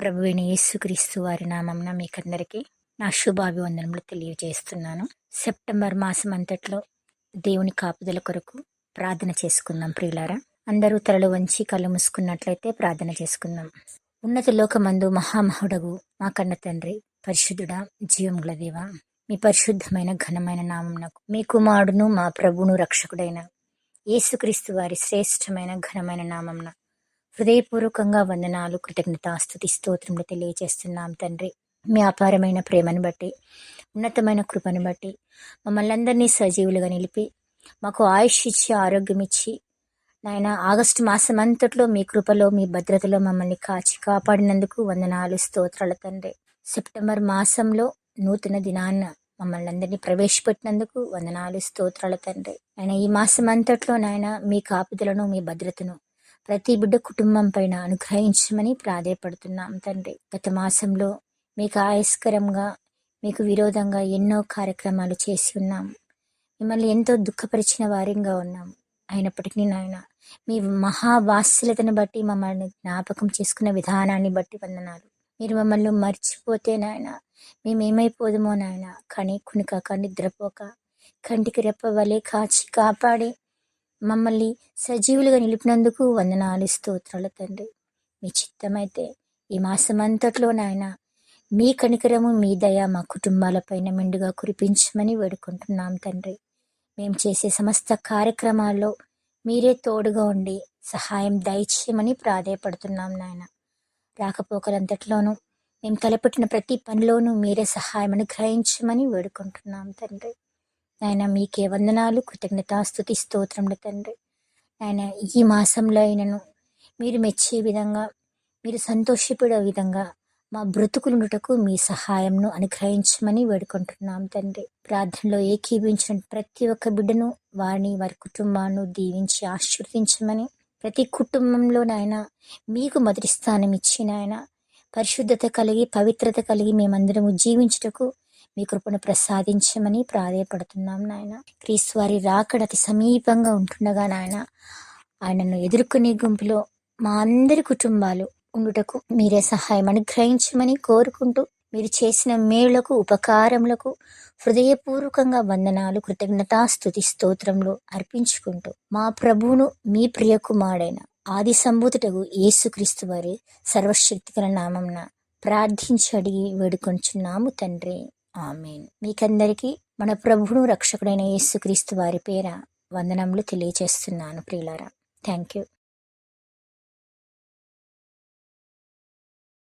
ప్రభువైన యేసుక్రీస్తు వారి నామంన మీకందరికీ నా శుభాభివందనములు తెలియజేస్తున్నాను. సెప్టెంబర్ మాసం అంతట్లో దేవుని కాపుదల కొరకు ప్రార్థన చేసుకుందాం ప్రియులారా. అందరూ తలలు వంచి కళ్ళు మూసుకున్నట్లయితే ప్రార్థన చేసుకుందాం. ఉన్నత లోకమందు మహామహుడగు మా కన్న తండ్రి పరిశుద్ధుడా జీవముల దేవ మీ పరిశుద్ధమైన ఘనమైన నామంనకు మీ కుమారుడును మా ప్రభువును రక్షకుడైన యేసుక్రీస్తు వారి శ్రేష్టమైన ఘనమైన నామంన హృదయపూర్వకంగా వందనాలు కృతజ్ఞతాస్తుతి స్తోత్రములు తెలియజేస్తున్నాం తండ్రి. మీ అపారమైన ప్రేమను బట్టి ఉన్నతమైన కృపను బట్టి మమ్మల్ని అందరినీ సజీవులుగా నిలిపి మాకు ఆయుష్ ఇచ్చి ఆరోగ్యం ఇచ్చి నాయన ఆగస్టు మాసం అంతట్లో మీ కృపలో మీ భద్రతలో మమ్మల్ని కాచి కాపాడినందుకు వందనాలు స్తోత్రాల తండ్రి. సెప్టెంబర్ మాసంలో నూతన దినాన్న మమ్మల్ని అందరినీ ప్రవేశపెట్టినందుకు వందనాలు స్తోత్రాల తండ్రి. ఆయన ఈ మాసం అంతట్లో నాయన మీ కాపుదలను మీ భద్రతను ప్రతి బిడ్డ కుటుంబం పైన అనుగ్రహించమని ప్రాధేయపడుతున్నాం తండ్రి. గత మాసంలో మీకు ఆయస్కరంగా మీకు విరోధంగా ఎన్నో కార్యక్రమాలు చేసి ఉన్నాం. మిమ్మల్ని ఎంతో దుఃఖపరిచిన వారిగా ఉన్నాం. అయినప్పటికీ నాయన మీ మహావాస్యలతను బట్టి మమ్మల్ని జ్ఞాపకం చేసుకున్న విధానాన్ని బట్టి వందనాలు. మీరు మమ్మల్ని మర్చిపోతే నాయన మేమేమైపోదుమో నాయన కానీ కునికాక నిద్రపోక కంటికి రెప్ప వలె కాచి కాపాడి మమ్మల్ని సజీవులుగా నిలిపినందుకు వందనాలు స్తోత్రాలు తండ్రి. మీ చిత్తమైతే ఈ మాసం అంతట్లో నాయన మీ కనికరము మీ దయ మా కుటుంబాలపైన మెండుగా కురిపించమని వేడుకుంటున్నాం తండ్రి. మేము చేసే సమస్త కార్యక్రమాల్లో మీరే తోడుగా ఉండి సహాయం దయచేయమని ప్రాధేయపడుతున్నాం నాయన. రాకపోకలంతట్లోనూ మేము తలపెట్టిన ప్రతి పనిలోనూ మీరే సహాయం అనుగ్రహించమని వేడుకుంటున్నాం తండ్రి. ఆయన మీకే వందనాలు. కృతజ్ఞతాస్తుతి స్తోత్రములు తండ్రి. ఆయన ఈ మాసంలో అయినను మీరు మెచ్చే విధంగా మీరు సంతోషపడే విధంగా మా బ్రతుకులుండుటకు మీ సహాయంను అనుగ్రహించమని వేడుకుంటున్నాం తండ్రి. ప్రార్థనలో ఏకీభించిన ప్రతి ఒక్క బిడ్డను వారిని వారి కుటుంబాన్ని దీవించి ఆశీర్వదించమని ప్రతి కుటుంబంలోనైనా మీకు మొదటి స్థానం ఇచ్చిన ఆయన పరిశుద్ధత కలిగి పవిత్రత కలిగి మేమందరము జీవించుటకు మీ కృపను ప్రసాదించమని ప్రాధాయపడుతున్నాం నాయన. క్రీస్తు వారి రాకడ అతి సమీపంగా ఉంటుండగా నాయన ఆయనను ఎదుర్కొనే గుంపులో మా అందరి కుటుంబాలు ఉండుటకు మీరే సహాయం అనుగ్రహించమని కోరుకుంటూ మీరు చేసిన మేళ్ళకు ఉపకారములకు హృదయపూర్వకంగా వందనాలు కృతజ్ఞతా స్థుతి స్తోత్రంలో అర్పించుకుంటూ మా ప్రభువును మీ ప్రియ కుమారుడైన ఆది సంబూతుటకు యేసుక్రీస్తు వారి సర్వశక్తికర నామంన ప్రార్థించి అడిగి వేడుకొంచున్నాము తండ్రి. ఆమెన్. మీకందరికీ మన ప్రభుడు రక్షకుడైన యేసుక్రీస్తు వారి పేర వందనములు తెలియజేస్తున్నాను ప్రియులారా. Thank you